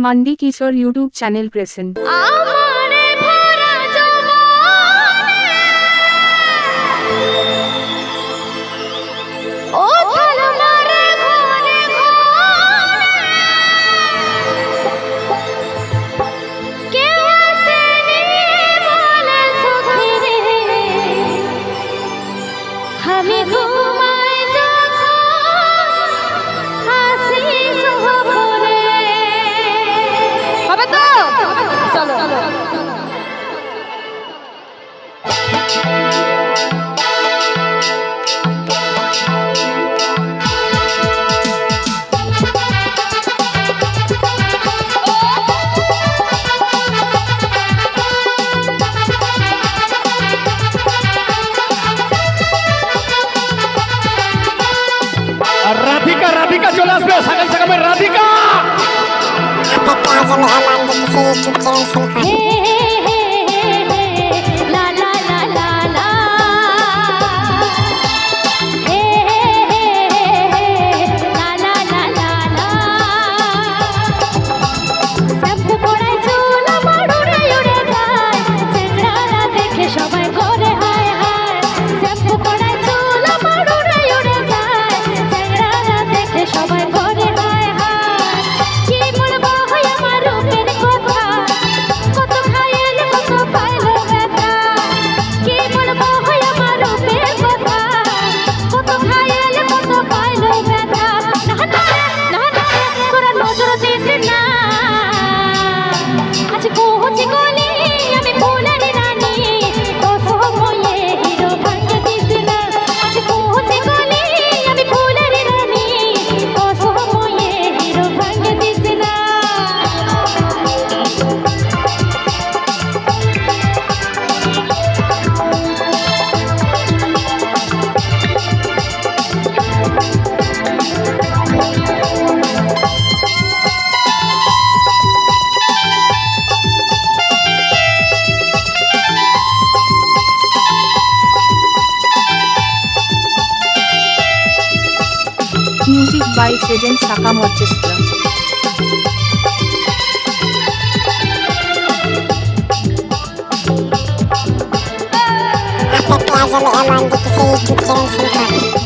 Mandi Kishore YouTube channel present by Sejan Saka Orchestra. Apakah zaman aman di kisah YouTube jangan sempat.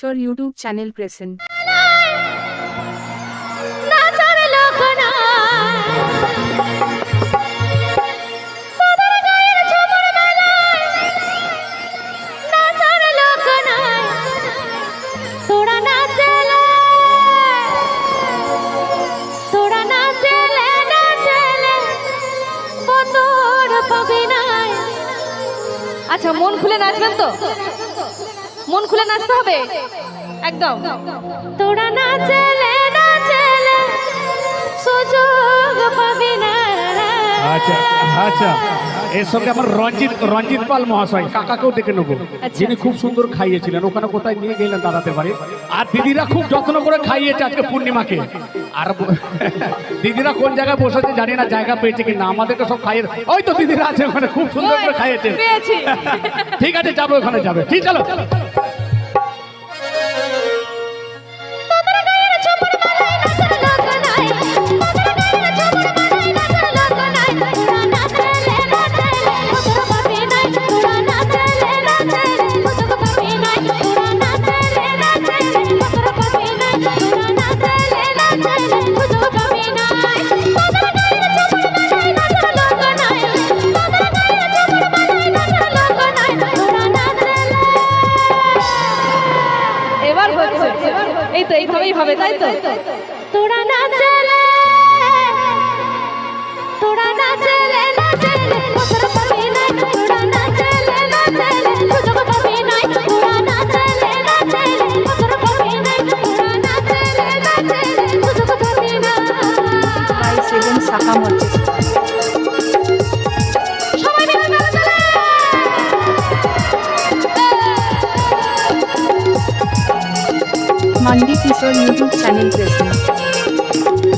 Kishore YouTube channel present. আচ্ছা মন খুলে নাচবেন তো? খুলে নাচতে হবে? একদম। তোরা না চলে না চলে সুযোগ পাবি না আচ্ছা, আচ্ছা আচ্ছা এর সঙ্গে আমার রঞ্জিত রঞ্জিত পাল মহাশয় কাকাকেও ডেকে নেব। আচ্ছা। যিনি খুব সুন্দর খাইয়েছিলেন ওখানে কোথায় নিয়ে গেলেন দাঁড়াতে পারে আর দিদিরা খুব যত্ন করে খাইয়েছে আজকে পূর্ণিমাকে। আর দিদিরা কোন জায়গায় বসেছে জানি না জায়গা পেয়েছে কিনা। আমাদেরকে সব খাইয়ে ওই তো দিদিরা আছে ওখানে খুব সুন্দর করে খাইয়েছে। ঠিক আছে যাব ওখানে যাবে। ঠিক চলো। Mandi Kishore YouTube channel present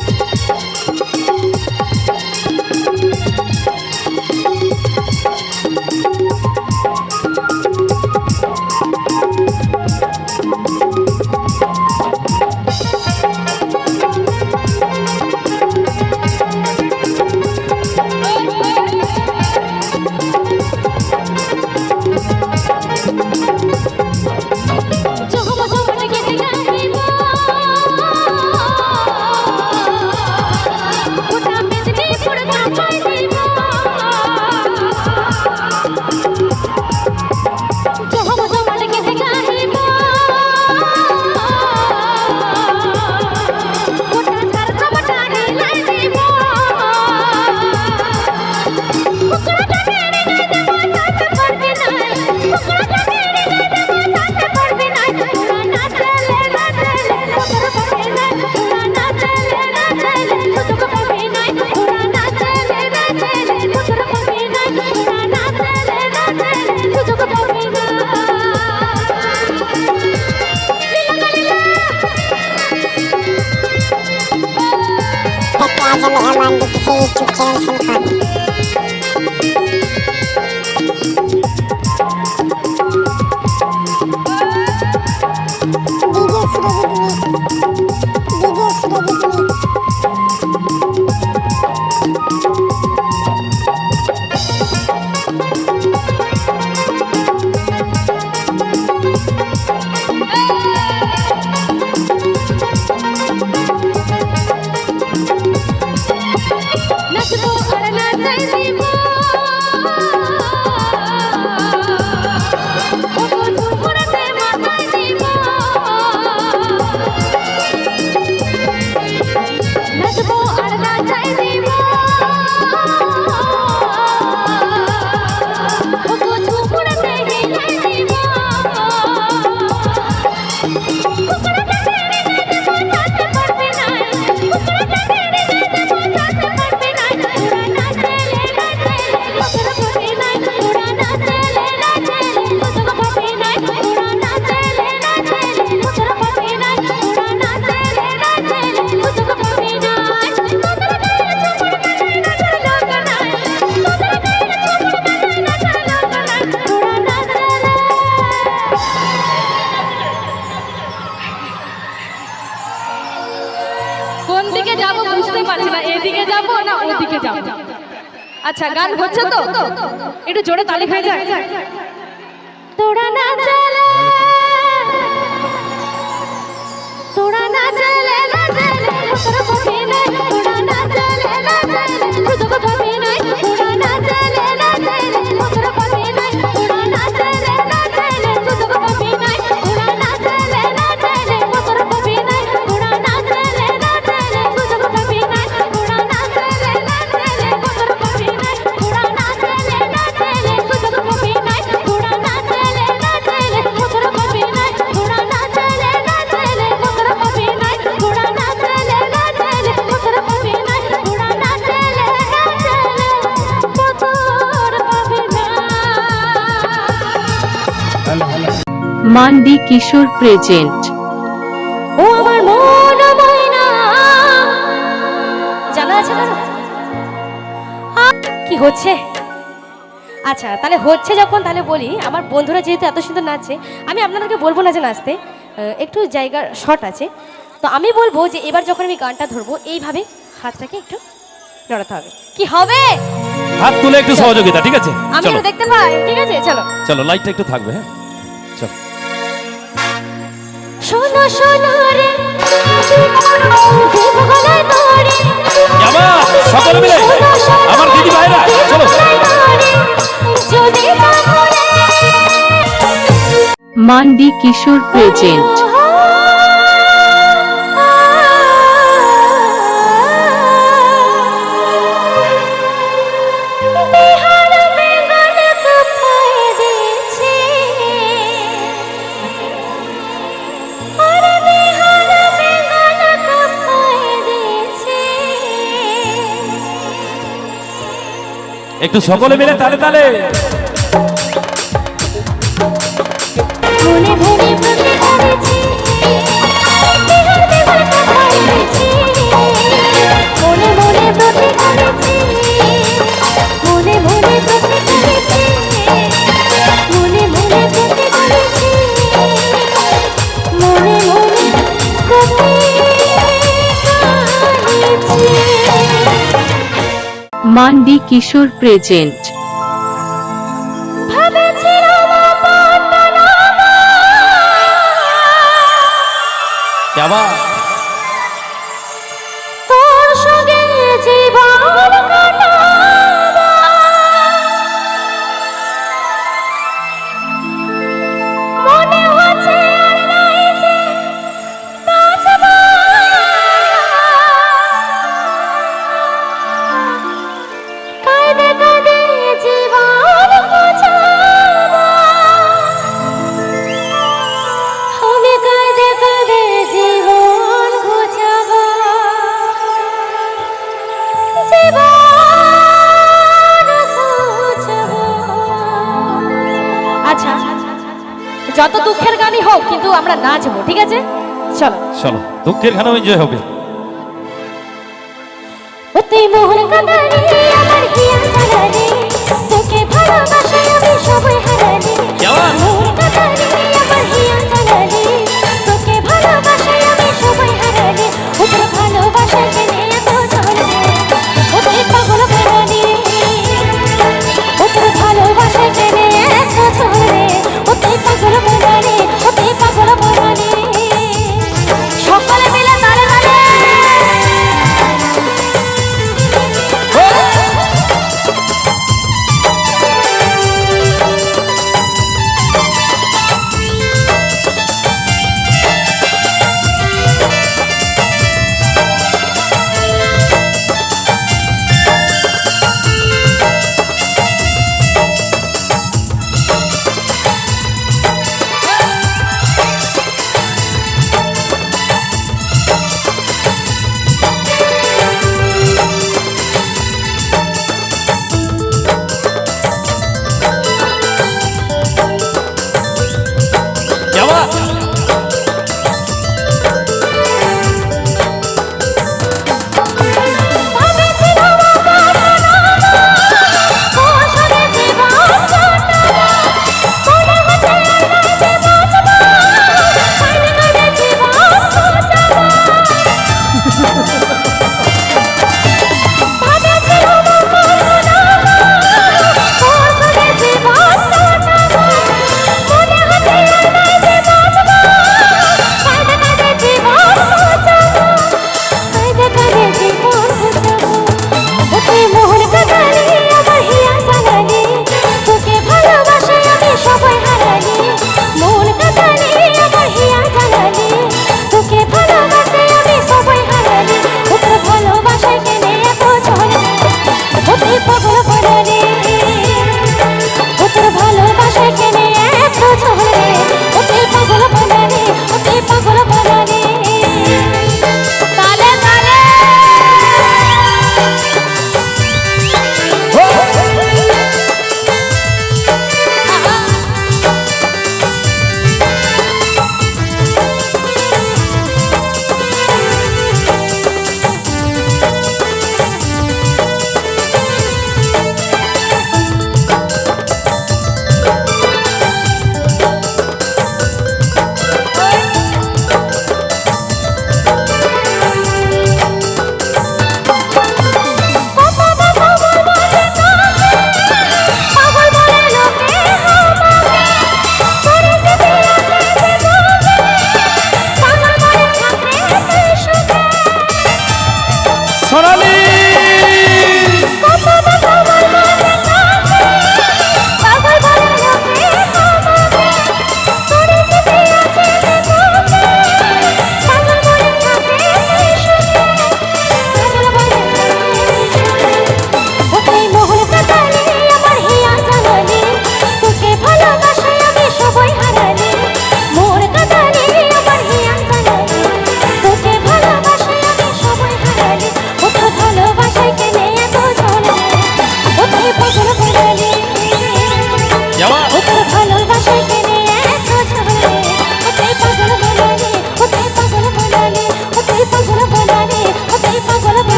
দিকে যাব, বুঝতে পারছি না, এদিকে যাব না ওদিকে যাব? আচ্ছা গান হচ্ছে তো? একটু জোরে তালি খাই যায় তোরা না চলে তোরা না চলে মান্ডি কিশোর প্রেজেন্ট ও আমার মন ময়না। জানা আছে না কি হচ্ছে? আচ্ছা তাহলে হচ্ছে যখন তাহলে বলি আমার বন্ধুরা যেহেতু এত সুন্দর নাচছে আমি আপনাদেরকে বলব না যে নাচতে একটু জায়গার শর্ট আছে। তো আমি বলব যে এবার যখন আমি গানটা ধরবো এইভাবে হাতটাকে একটু নড়াতে হবে। কি হবে? হাত তুলে একটু সহযোগিতা ঠিক আছে? আমি দেখতে পাই ঠিক আছে? চলো। চলো লাইটটা একটু থাকবে হ্যাঁ? শোনো শোনো রে। দেব গলায় তোরে জামা সকলে মিলে। আমার দিদি ভাইরা চলো। মান্ডি কিশোর প্রেজেন্ট একটু সকলে মিলে তালে তালে। মনে মনে মান্ডি কিশোর প্রেজেন্ট। যত দুঃখের গানই হোক কিন্তু আমরা নাচবো ঠিক আছে? চলো। চলো দুঃখের গানও এনজয় হবে। তুই মোহন কাঁদারি আমার হিয়া তোকে ভালোবাসে আমি সবাই হারালি? মোহন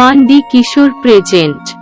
মান্ডি কিশোর প্রেজেন্ট।